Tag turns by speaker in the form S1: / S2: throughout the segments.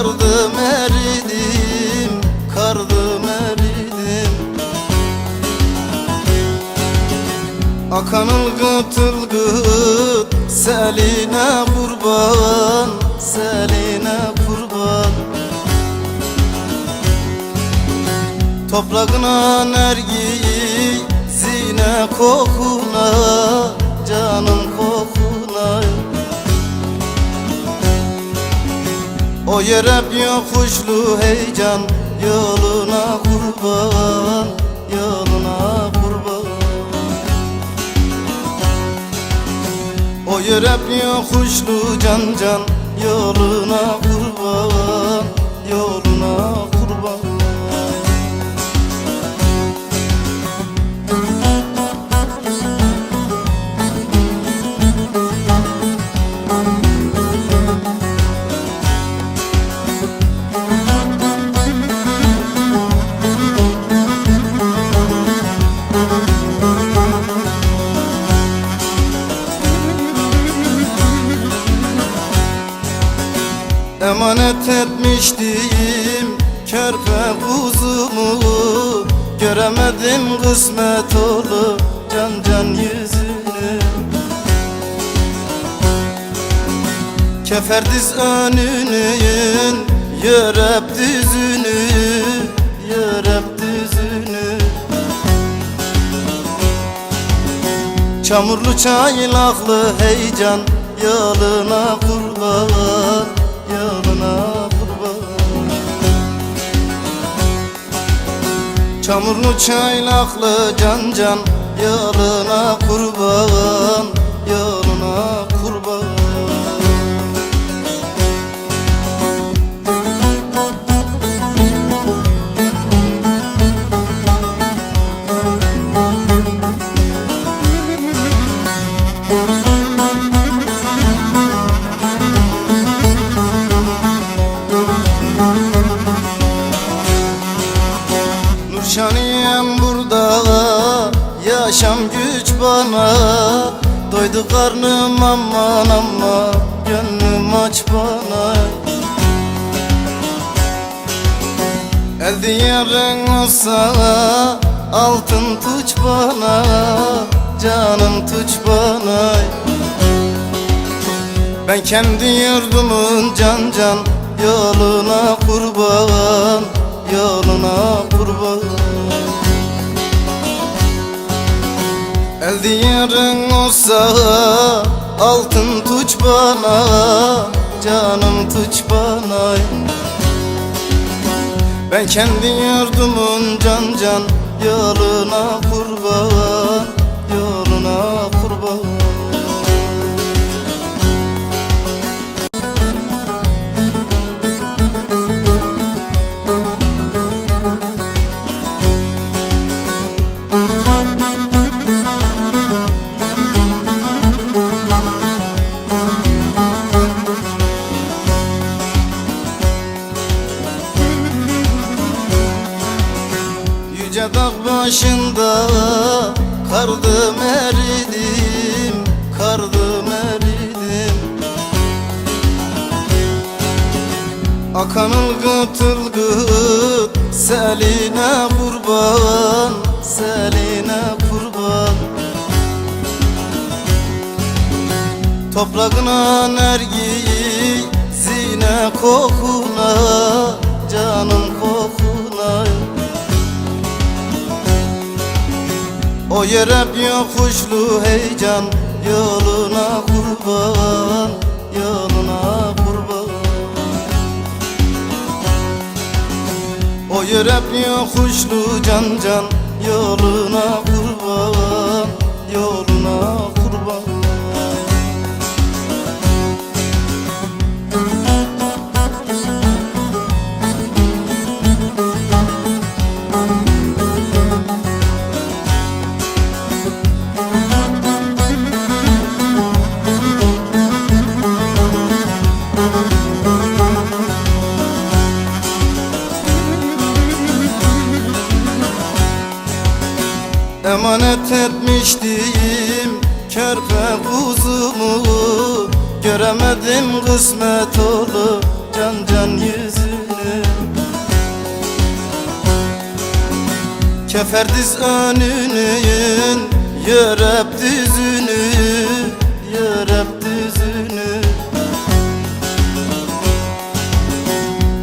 S1: Kardım eridim, kardım eridim. Akan ılgıt ılgıt seline kurban Seline kurban. Toprağına nergiyi zine kokuna Canım kokuna O yer hep yokuşlu heyecan Yoluna kurban Yoluna kurban. O yer hep yokuşlu can can Yoluna kurban Göremedim kısmet olu can can yüzünü Keferdiz önünün Yörep düzünü Yörep düzünü. Çamurlu çaylaklı heyecan Yoluna kurban Çamurlu çaylaklı can can Yoluna kurban Nurşaniyem burada Yaşam güç bana. Doydu karnım aman ama Gönlüm aç bana. El diyarın olsa Altın tuç bana Canım tuç bana. Ben kendi yurdumun can can Yoluna kurban Yoluna El diyarın olsa Altın tuç bana Canım tuç bana. Ben kendi yurdumun can can Yoluna kurban Yüce dağ başında Kardım eridim Kardım eridim. Akan ılgıt ılgıt Seline kurban Seline kurban. Toprağına nergiyi Zine kokuna Canım O yer hep yokuşlu heyecan Yoluna kurban Yoluna kurban. O yer hep yokuşlu can can Yoluna kurban Emanet etmiştim körpe kuzumu. Göremedim kısmet olup can can yüzünü. Keferdiz önünün Yörep düzünü Yörep düzünü.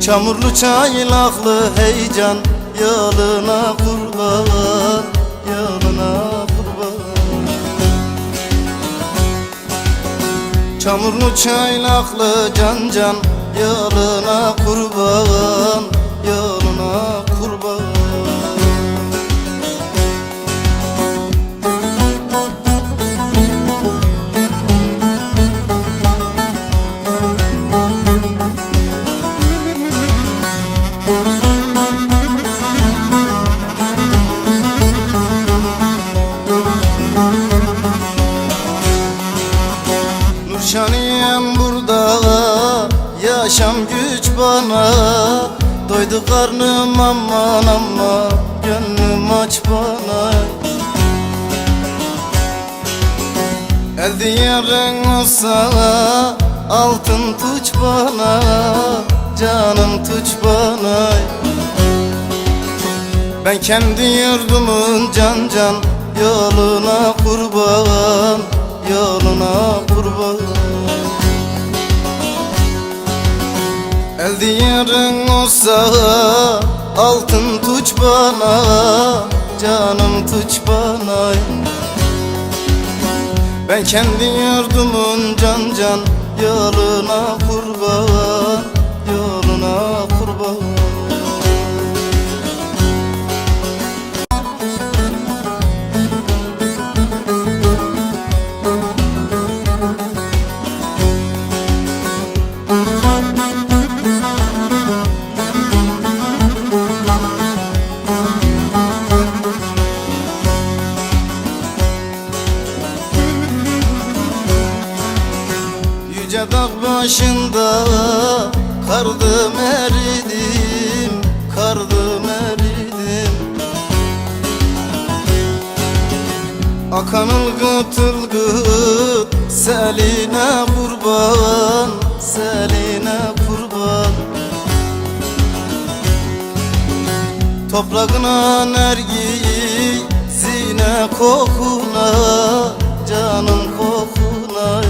S1: Çamurlu çaylaklı heyecan Yoluna kurban Çamurlu çaylaklı can can Yoluna kurban karnım aman ama Gönlüm aç bana. El diyerin olsa Altın tuç bana Canım tuç bana. Ben kendi yurdumun can can Yoluna kurban Diyerin olsa Altın tuç bana Canım tuç bana. Ben kendi yurdumun can can Yoluna kurban Akan ılgıt ılgıt seline kurban Seline kurban. Toprağına nergiyi zine kokuna Canım kokuna.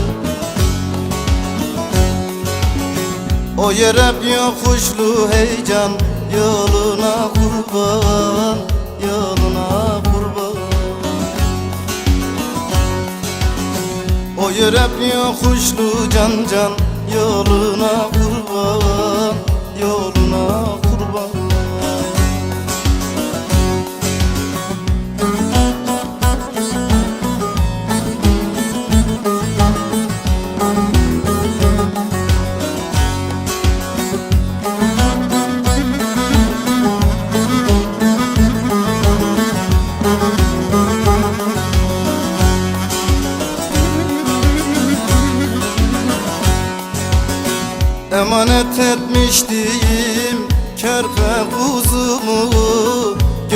S1: O yer hep yokuşlu heyecan Yoluna kurban Yoluna Hep yokuşlu can can Yoluna kurban Yoluna kurban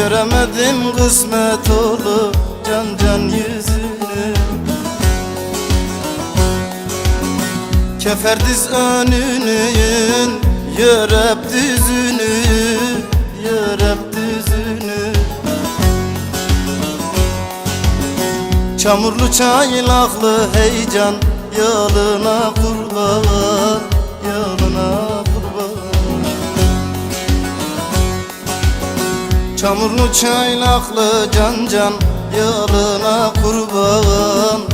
S1: Göremedim kısmet olup can can yüzünü Keferdiz önünün Yörep düzünü Yörep düzünü. Çamurlu çaylaklı heyecan Yoluna kurban Çamurlu çaylaklı can can Yoluna kurban